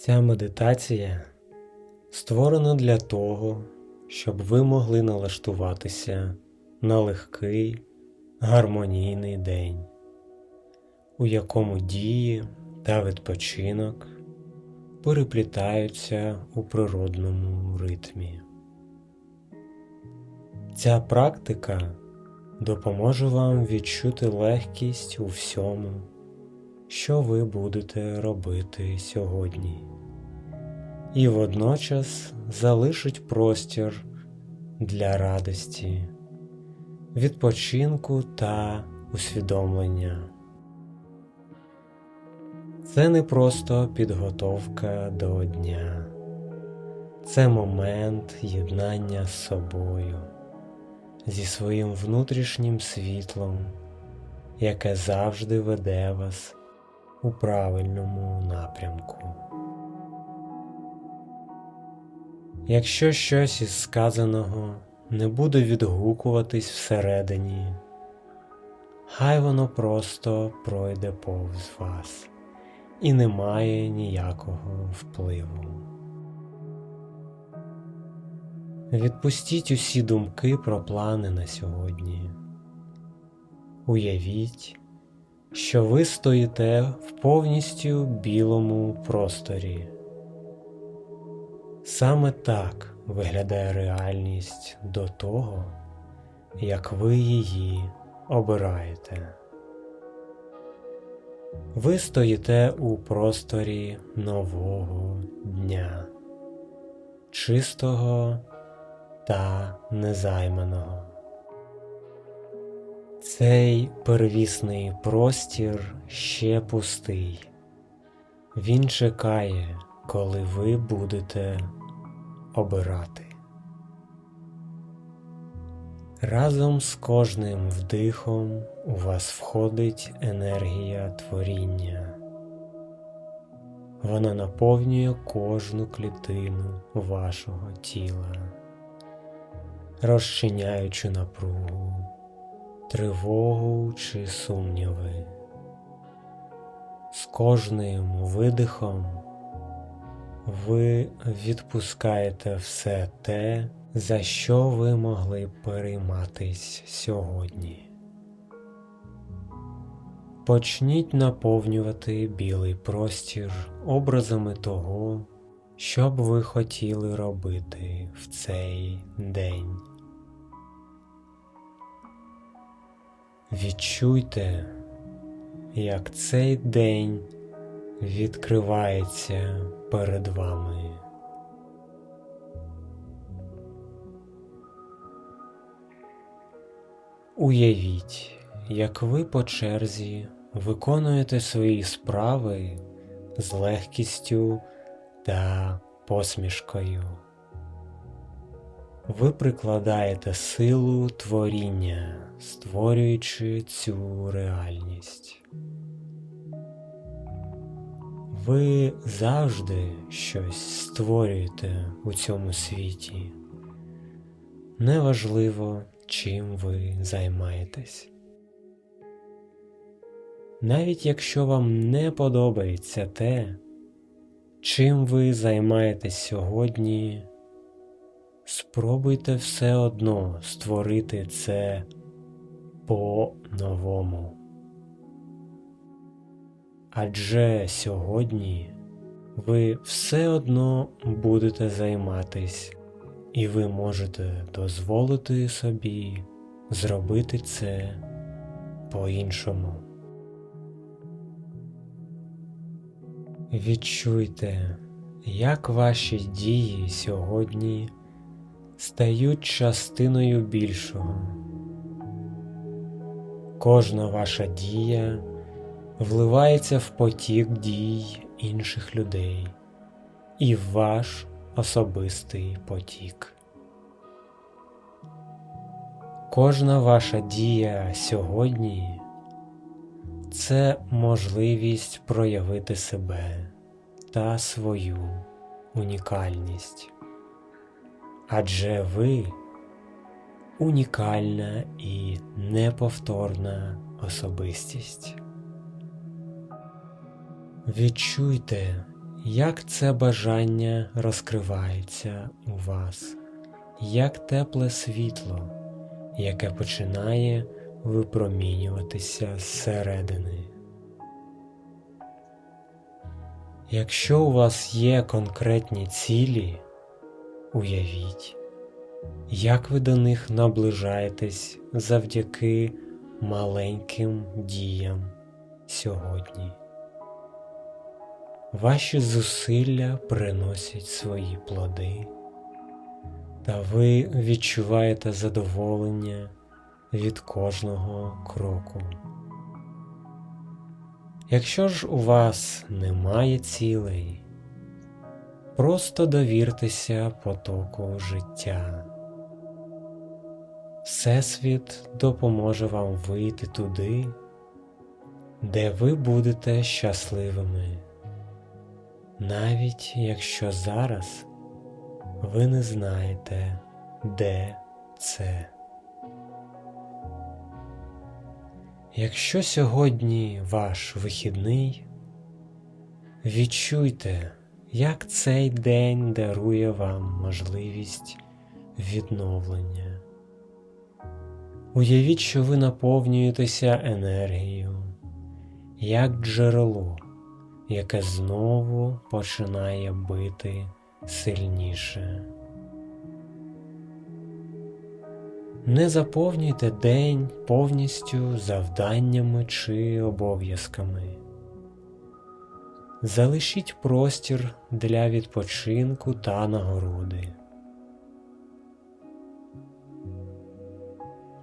Ця медитація створена для того, щоб ви могли налаштуватися на легкий, гармонійний день, у якому дії та відпочинок переплітаються у природному ритмі. Ця практика допоможе вам відчути легкість у всьому, що ви будете робити сьогодні, і водночас залишить простір для радості, відпочинку та усвідомлення. Це не просто підготовка до дня, це момент єднання з собою, зі своїм внутрішнім світлом, яке завжди веде вас у правильному напрямку. Якщо щось із сказаного не буде відгукуватись всередині, хай воно просто пройде повз вас і не має ніякого впливу. Відпустіть усі думки про плани на сьогодні. Уявіть, що ви стоїте в повністю білому просторі. Саме так виглядає реальність до того, як ви її обираєте. Ви стоїте у просторі нового дня, чистого та незайманого. Цей первісний простір ще пустий. Він чекає, коли ви будете обирати. Разом з кожним вдихом у вас входить енергія творіння. Вона наповнює кожну клітину вашого тіла, розчиняючи напругу, тривогу чи сумніви. З кожним видихом ви відпускаєте все те, за що ви могли перейматись сьогодні. Почніть наповнювати білий простір образами того, що б ви хотіли робити в цей день. Відчуйте, як цей день відкривається перед вами. Уявіть, як ви по черзі виконуєте свої справи з легкістю та посмішкою. Ви прикладаєте силу творіння, створюючи цю реальність. Ви завжди щось створюєте у цьому світі. Неважливо, чим ви займаєтесь. Навіть якщо вам не подобається те, чим ви займаєтесь сьогодні, спробуйте все одно створити це по-новому. Адже сьогодні ви все одно будете займатись, і ви можете дозволити собі зробити це по-іншому. Відчуйте, як ваші дії сьогодні стають частиною більшого. Кожна ваша дія вливається в потік дій інших людей і в ваш особистий потік. Кожна ваша дія сьогодні це можливість проявити себе та свою унікальність. Адже ви унікальна і неповторна особистість. Відчуйте, як це бажання розкривається у вас, як тепле світло, яке починає випромінюватися зсередини. Якщо у вас є конкретні цілі, уявіть, як ви до них наближаєтесь завдяки маленьким діям сьогодні. Ваші зусилля приносять свої плоди, та ви відчуваєте задоволення від кожного кроку. Якщо ж у вас немає цілей, просто довіртеся потоку життя. Всесвіт допоможе вам вийти туди, де ви будете щасливими, навіть якщо зараз ви не знаєте, де це. Якщо сьогодні ваш вихідний, відчуйте, як цей день дарує вам можливість відновлення. Уявіть, що ви наповнюєтеся енергією, як джерело, яке знову починає бити сильніше. Не заповнюйте день повністю завданнями чи обов'язками. Залишіть простір для відпочинку та нагороди.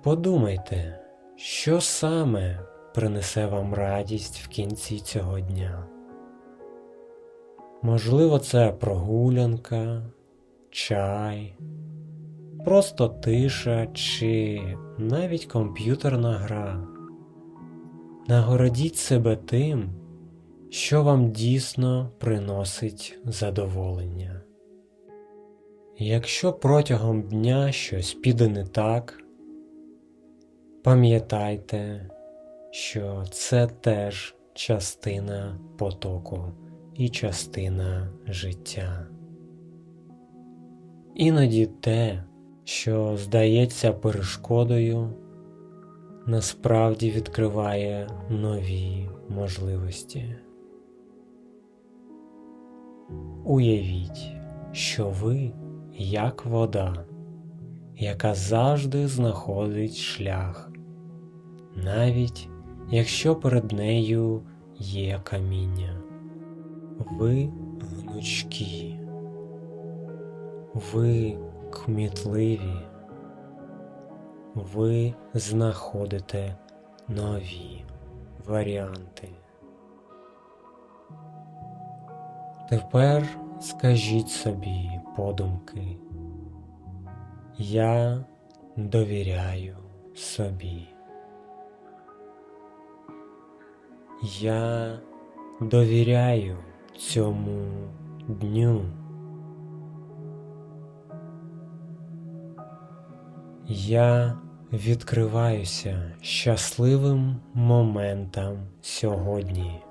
Подумайте, що саме принесе вам радість в кінці цього дня. Можливо, це прогулянка, чай просто тиша чи навіть комп'ютерна гра. Нагородіть себе тим, що вам дійсно приносить задоволення. Якщо протягом дня щось піде не так, пам'ятайте, що це теж частина потоку і частина життя. Іноді те, що здається перешкодою, насправді відкриває нові можливості. Уявіть, що ви як вода, яка завжди знаходить шлях, навіть якщо перед нею є каміння. Ви гнучкі, ви кмітливі, ви знаходите нові варіанти. Тепер скажіть собі подумки, я довіряю собі. Я довіряю цьому дню. Я відкриваюся щасливим моментам сьогодні.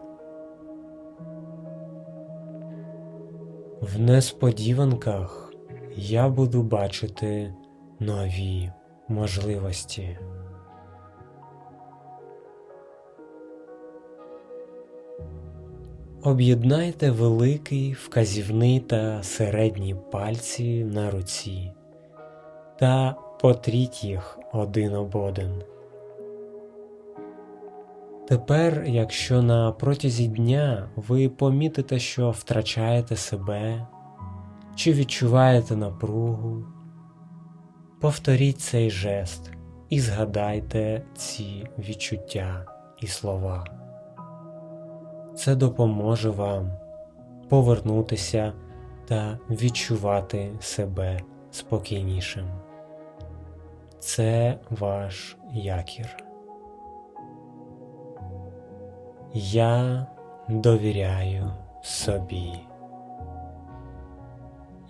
В несподіванках я буду бачити нові можливості. Об'єднайте великий вказівний та середній пальці на руці та потріть їх один об один. Тепер, якщо на протязі дня ви помітите, що втрачаєте себе чи відчуваєте напругу, повторіть цей жест і згадайте ці відчуття і слова. Це допоможе вам повернутися та відчувати себе спокійнішим це ваш якір. Я довіряю собі.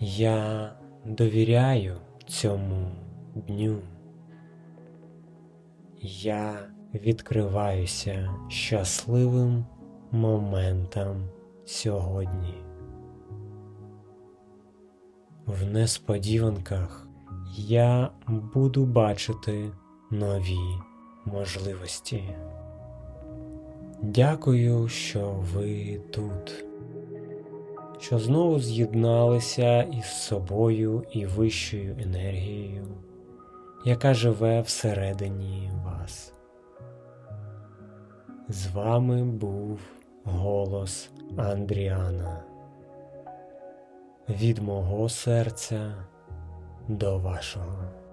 Я довіряю цьому дню. Я відкриваюся щасливим моментам сьогодні. в несподіванках я буду бачити нові можливості. Дякую, що ви тут, що знову з'єдналися із собою і вищою енергією, яка живе всередині вас. З вами був голос Андріана. Від мого серця до вашого.